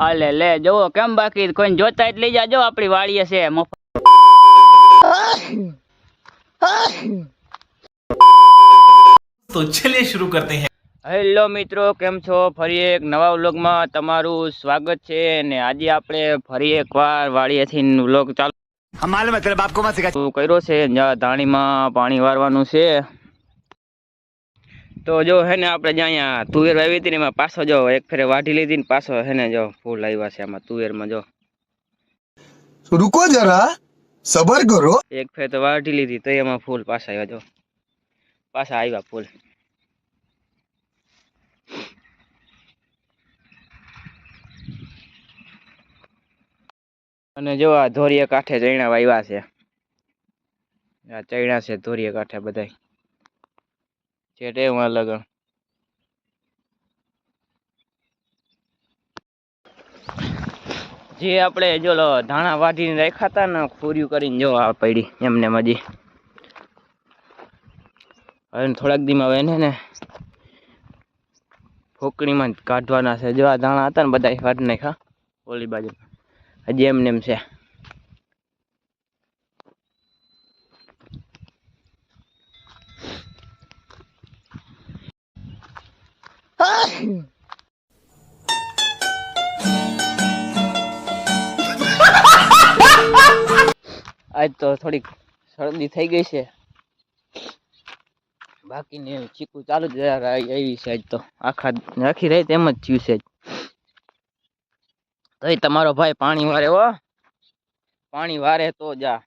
અલે લે જોવો કેમ બાકી? કોઈ જોતા જ લઈ જાજો આપણી વાડીએ છે તો ચલે શરૂ કરતે હૈ. હેલો મિત્રો કેમ છો? ફરી એક નવા વ્લોગમાં તમારું સ્વાગત છે અને આજે આપણે ફરી એકવાર વાડીએથી વ્લોગ ચાલુ કર્યો છે જ્યાં ધાણીમાં પાણી વારવાનું છે. તો જો હે ને આપણે જ્યાં અહીંયા તુવેર વાવી હતી ને એમાં પાછો જો એક ફેરે વાઢી લીધી ને પાછો હે ને જો ફૂલ આવ્યા છે આમાં તુવેરમાં જો. રૂકો જરા સબર કરો. એક ફેર તો વાઢી લીધી તો એમાં ફૂલ પાછા આવ્યા જો. પાછા આવ્યા ફૂલ. અને જો આ ધોરીએ કાંઠે ચૈણા વાવ્યા છે. આ ચૈણા છે ધોરીએ કાંઠે બધા છે ટેમાં લગન. જે આપણે જો ધાણા વાઢીને રાખ્યા હતા ને ખોર્યું કરીને જો આ પડી એમને મજી. હવે થોડાક દીમાં હવે એને ને ફોકણીમાં કાઢવાના છે. જો આ ધાણા હતા ને બધા વાઢી નાખ્યા ઓલી બાજુ હજી એમને એમ છે. આજ તો થોડીક શરદી થઈ ગઈ છે. બાકીની ચીકુ ચાલુ જ આવી છે આજ તો. આખા આખી રહી તેમ જ થયું છે તોય તમારો ભાઈ પાણી વારે હો. પાણી વારે તો જા.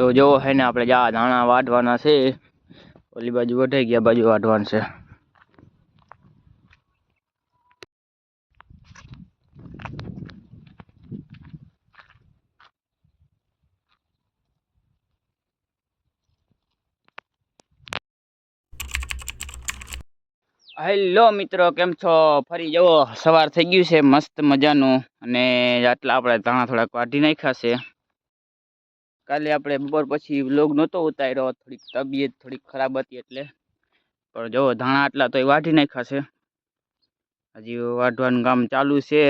તો જો હે ને, આપણે જા ધાણા વાઢવાના છે. ઓલી બાજુ વઢાઈ ગયા, બાજુ વાઢવાનું છે. હેલો મિત્રો, કેમ છો? ફરી જવો સવાર થઈ ગયું છે, મસ્ત મજાનું. અને આટલા આપણે ધાણા થોડાક વાઢી નાખ્યા છે. કાલે આપણે બપોર પછી વ્લોગ નહોતો ઉતાર્યો, થોડીક તબિયત થોડીક ખરાબ હતી એટલે. પણ જો, ધાણા આટલા તો વાઢી નાખ્યા છે. હજી વાઢવાનું કામ ચાલુ છે.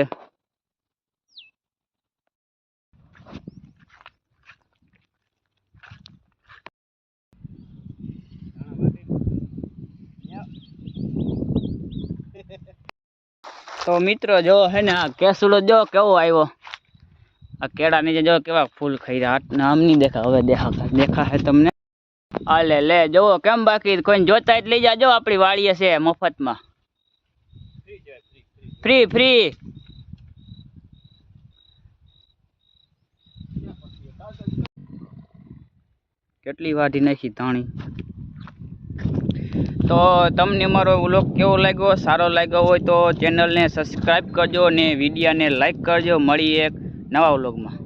તો મિત્રો, જો હે ને, આ જો કેવો આવ્યો? આ કેળા નીચે જો કેવા ફૂલ ખાઈ હાથના આમ નહીં દેખા હવે દેખા દેખા હે તમને. હાલે, લે જોવો કેમ બાકી? કોઈ જોતા જ લઈ જાજો, આપણી વાડીએ છે મફતમાં. Free free. કેટલી વાઢી નાખી ધાણી. તો તમને મારો વ્લોગ કેવો લાગ્યો? સારો લાગ્યો હોય તો ચેનલને સબસ્ક્રાઈબ કરજો ને વિડીયાને લાઈક કરજો. મળી એક નવા વ્લોગમાં.